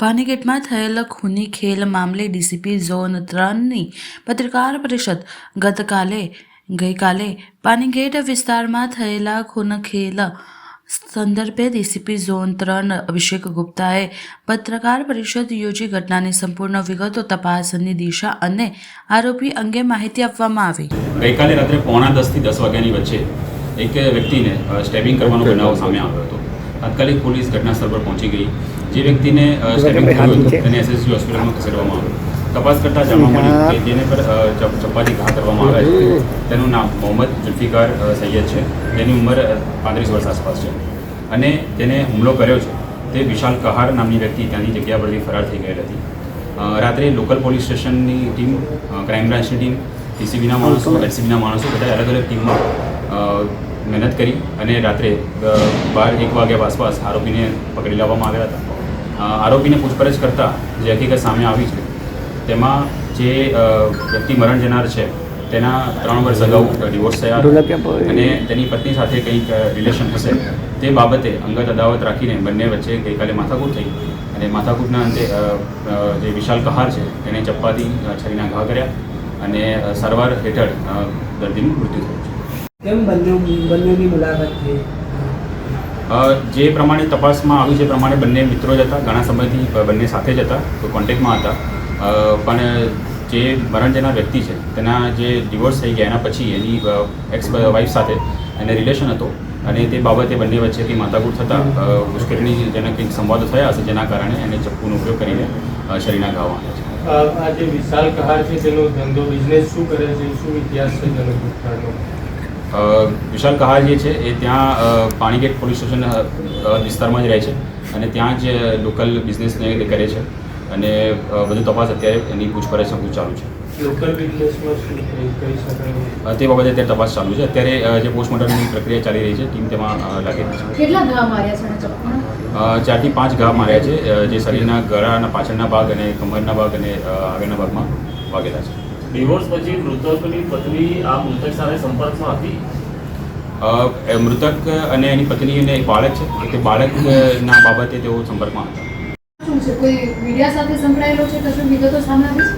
પાનીગેટમાં થયેલ ખૂની ખેલ મામલે ડીસીપી ઝોન ત્રણની પત્રકાર પરિષદ ગતકાલે, ગઈકાલે પાનીગેટ વિસ્તારમાં થયેલા ખૂન ખેલ સંદર્ભે ડીસીપી ઝોન ત્રણ અભિષેક ગુપ્તાએ પત્રકાર પરિષદ યોજી ઘટનાની સંપૂર્ણ વિગતો તપાસની દિશા અને આરોપી અંગે માહિતી આપવામાં આવી. ગઈકાલે રાત્રે પોણા દસથી દસ વાગ્યાની વચ્ચે એક વ્યક્તિને સ્ટેબિંગ કરવાનો બનાવ સામે આવ્યો હતો. તાત્કાલિક પોલીસ ઘટના સ્થળ પર પહોંચી ગઈ. જે વ્યક્તિને સ્ટેબિંગ થયું હતું તેને એસએસજી હોસ્પિટલમાં ખસેડવામાં આવ્યો. તપાસ કરતાં જાણવા મળ્યું કે જેને પર ચપ્પાથી ઘા કરવામાં આવ્યા છે. તેનું નામ મોહમ્મદ જુલ્ફિકાર સૈયદ છે. તેની ઉંમર પાંત્રીસ વર્ષ આસપાસ છે. અને તેને હુમલો કર્યો છે. તે વિશાલ કહાર નામની વ્યક્તિ ત્યાંની જગ્યા પરથી ફરાર થઈ ગયેલ હતી. રાત્રે લોકલ પોલીસ સ્ટેશનની ટીમ ક્રાઇમ બ્રાન્ચની ટીમ ટીસીબીના માણસો એલસીબીના માણસો બધા અલગ અલગ ટીમમાં મહેનત કરી અને રાત્રે બાર એક વાગ્યા આસપાસ આરોપીને પકડી લાવવામાં આવ્યા હતા. આરોપીને પૂછપરછ કરતાં જે હકીકત સામે આવી છે તેમાં જે વ્યક્તિ મરણ જનાર છે તેના ત્રણ વર્ષ અગાઉ ડિવોર્સ થયા. અને તેની પત્ની સાથે કંઈક રિલેશન હશે તે બાબતે અંગત અદાવત રાખીને બંને વચ્ચે ગઈકાલે માથાકૂટ થઈ અને માથાકૂટના અંતે જે વિશાલ કહાર છે તેને ચપ્પાથી છરીના ઘા કર્યા અને સારવાર હેઠળ દર્દીનું મૃત્યુ થયું છે. કેમ બંને બંનેની મુલાકાત થઈ? જે પ્રમાણે તપાસમાં આવ્યું છે એ પ્રમાણે બંને મિત્રો જ હતા. ઘણા સમયથી બંને સાથે જ હતા. તો કોન્ટેક્ટમાં હતા. પણ જે મરણ જેના વ્યક્તિ છે, તેના જે ડિવોર્સ થઈ ગયા એના પછી એની એક્સ વાઇફ સાથે એને રિલેશન હતો. અને તે બાબતે બંને વચ્ચેથી માથાકૂટ થતાં મુશ્કેલીની જેના કંઈક સંવાદો થયા હશે જેના કારણે એને ચપ્પુનો ઉપયોગ કરીને શરીરના ઘાવ આવ્યા છે. આ જે વિશાલ કહાર છે, તેનો ધંધો બિઝનેસ શું કરે છે? શું ઇતિહાસ છે વિશાલ કહાર જે છે એ ત્યાં પાણીગેટ પોલીસ સ્ટેશન વિસ્તારમાં જ રહે છે અને ત્યાં જ લોકલ બિઝનેસને કરે છે અને બધું તપાસ અત્યારે એની પૂછપરછ બધું ચાલુ છે. લોકલ બિઝનેસમાં શું કહી કહી શકાય અ, તે બાબતે અત્યારે તપાસ ચાલુ છે. અત્યારે જે પોસ્ટમોર્ટમની પ્રક્રિયા ચાલી રહી છે ટીમ તેમાં લાગેલી છે. ચારથી પાંચ ઘા માર્યા છે જે શરીરના ગળાના પાછળના ભાગ અને કમરના ભાગ અને આગળના ભાગમાં વાગેલા છે. ડિવોર્સ પછી મૃતકની પત્ની આ મૃતક સાથે સંપર્કમાં હતી? એ મૃતક અને એની પત્ની અને એક બાળક છે. તે બાળકના બાબતે તેઓ સંપર્કમાં હતા. કોઈ મીડિયા સાથે સંકળાયેલો છે કશું વિગતો સામે આવી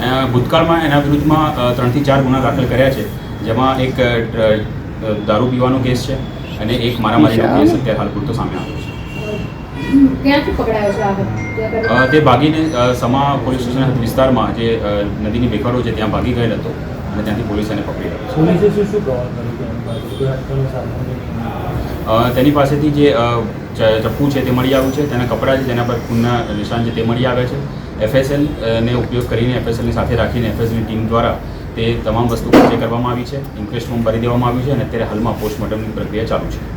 છે? ભૂતકાળમાં એના વિરુદ્ધમાં ત્રણથી ચાર ગુના દાખલ કર્યા છે. જેમાં એક દારૂ પીવાનો કેસ છે અને એક મારામારીનો કેસ અત્યારે હાલ પૂરતો સામે આવ્યો છે. ક્યાંથી પકડાયો છે તે ભાગીને સમા પોલીસ સ્ટેશન વિસ્તારમાં જે નદીની બેકરો છે ત્યાં ભાગી ગયેલ હતો અને ત્યાંથી પોલીસ એને પકડી તેની પાસેથી જે ચપ્પુ છે તે મળી આવ્યું છે તેના કપડાં છે જેના પર ખૂનના નિશાન છે તે મળી આવે છે. એફએસએલ ને ઉપયોગ કરીને એફએસએલની સાથે રાખીને એફએસએલની ટીમ દ્વારા તે તમામ વસ્તુ કબજે કરવામાં આવી છે ઇન્ક્વેસ્ટ ફોર્મ ભરી દેવામાં આવ્યું છે અને અત્યારે હાલમાં પોસ્ટમોર્ટમની પ્રક્રિયા ચાલુ છે.